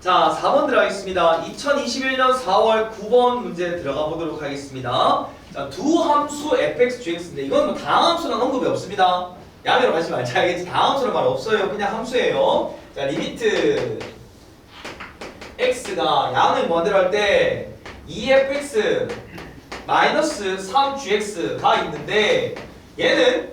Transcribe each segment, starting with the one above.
자, 4번 들어가겠습니다. 2021년 4월 9번 문제 들어가 보도록 하겠습니다. 자, 두 함수 fx, gx인데 이건 뭐 다함수는 언급이 없습니다. 야매로 가지 말자. 알겠지? 다함수는 말 없어요. 그냥 함수예요. 자, 리미트 x가 양을 뭐대로 할 때 2fx 마이너스 3gx가 있는데 얘는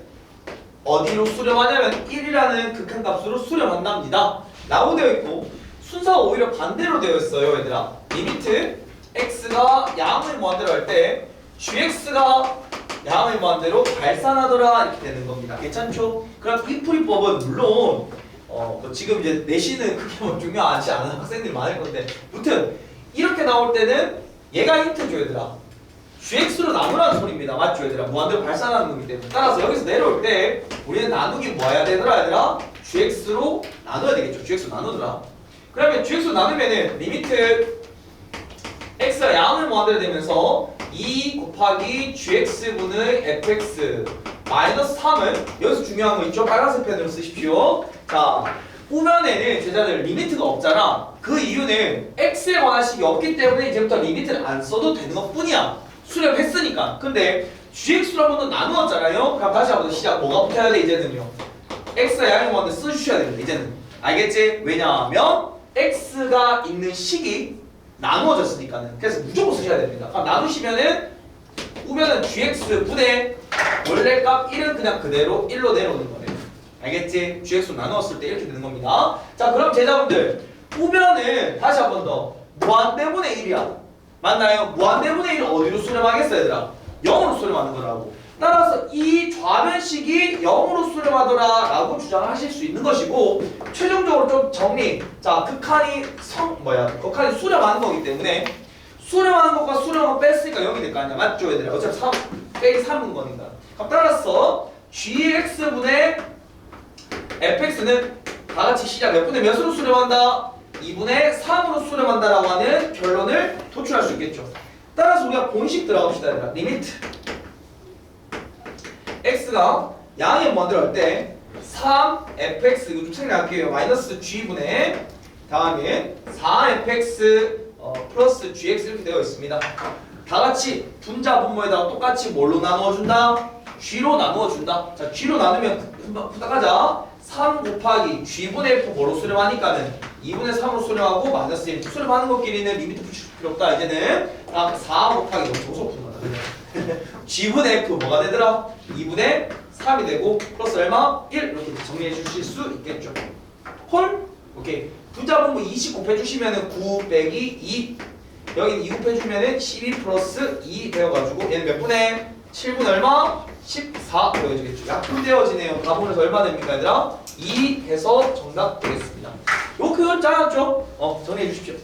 어디로 수렴하냐면 1이라는 극한값으로 수렴한답니다. 라고 되어 있고 순서가 오히려 반대로 되어 있어요, 얘들아. 리미트 x가 양을 무한대로 할 때 gx가 양을 무한대로 발산하더라 이렇게 되는 겁니다. 괜찮죠? 그럼 이 풀이법은 물론 어, 뭐 지금 이제 내신은 그렇게 뭐 중요하지 않은 학생들이 많을 건데 무튼 이렇게 나올 때는 얘가 힌트죠, 얘들아. GX로 나누라는 소리입니다. 맞죠, 얘들아? 무한대로 발산하는 거기 때문에. 따라서 여기서 내려올 때 우리는 나누기 뭐 해야 되더라, 얘들아? GX로 나눠야 되겠죠. GX로 나누더라. 그러면 GX로 나누면은 리미트 X가 양을 무한대로 되면서 2 곱하기 GX분의 FX 마이너스 3은 여기서 중요한 거 있죠? 빨간색 펜으로 쓰십시오. 자, 후면에는 제자들 리미트가 없잖아. 그 이유는 X에 관한 식이 없기 때문에 이제부터 리미트를 안 써도 되는 것 뿐이야. 수렴했으니까. 근데 GX로 한번 더 나누었잖아요. 그럼 다시 한번더 시작. 뭐가 붙어야 돼 이제는요? X가 양을 뭐한테 써주셔야 됩니다. 이제는. 알겠지? 왜냐하면 X가 있는 식이 나누어졌으니까는. 그래서 무조건 쓰셔야 됩니다. 그럼 나누시면은 우면은 GX 분의 원래 값 1은 그냥 그대로 1로 내려오는 거예요. 알겠지? GX로 나누었을 때 이렇게 되는 겁니다. 자, 그럼 제자분들 우면은 다시 한 번 더 무한대분의 1이야. 맞나요? 무한대분의 1을 어디로 수렴하겠어 얘들아? 0으로 수렴하는 거라고. 따라서 이 좌변식이 0으로 수렴하더라 라고 주장하실 수 있는 것이고 최종적으로 좀 정리. 자 극한이 성 뭐야 극한이 수렴하는 거기 때문에 수렴하는 것과 수렴을 뺐으니까 0이 될 거 아니야. 맞죠 얘들아? 어차피 3 빼기 3은 거니까. 그럼 따라서 gx분의 fx는 다 같이 시작 몇 분의 몇으로 수렴한다? 2분의 3으로 수렴한다라고 하는 결론을 도출할 수 있겠죠. 따라서 우리가 공식 들어갑시다 얘들아. 리미트 x가 양의 뭐들 할때 3fx 이거 좀 생략할게요. 마이너스 g분의 다음에 4fx 어, 플러스 gx 이렇게 되어 있습니다. 다 같이 분자 분모에다가 똑같이 뭘로 나누어준다? g로 나누어준다. 자 g로 나누면 부탁하자. 3 곱하기 g분의 f 뭐로 수렴하니까는 2분의 3으로 수렴하고 마이너스 1 수렴하는 것끼리는 리미트 붙일 필요 없다. 이제는 다음 4 곱하기 조소 푸는 거다 g분의 f 뭐가 되더라? 2분의 3이 되고 플러스 얼마? 1 이렇게 정리해 주실 수 있겠죠 홀? 오케이 분자분모 20 곱해주시면은 9 빼기 2 여기는 2 곱해주면은 12 플러스 2 되어가지고 얘는 몇 분의 7분 얼마? 14 되어지겠죠 약분되어지네요 가분해서 얼마 됩니까 얘들아? 2 해서 정답 되겠습니다 요 표현 짜였죠? 어 정리해 주십시오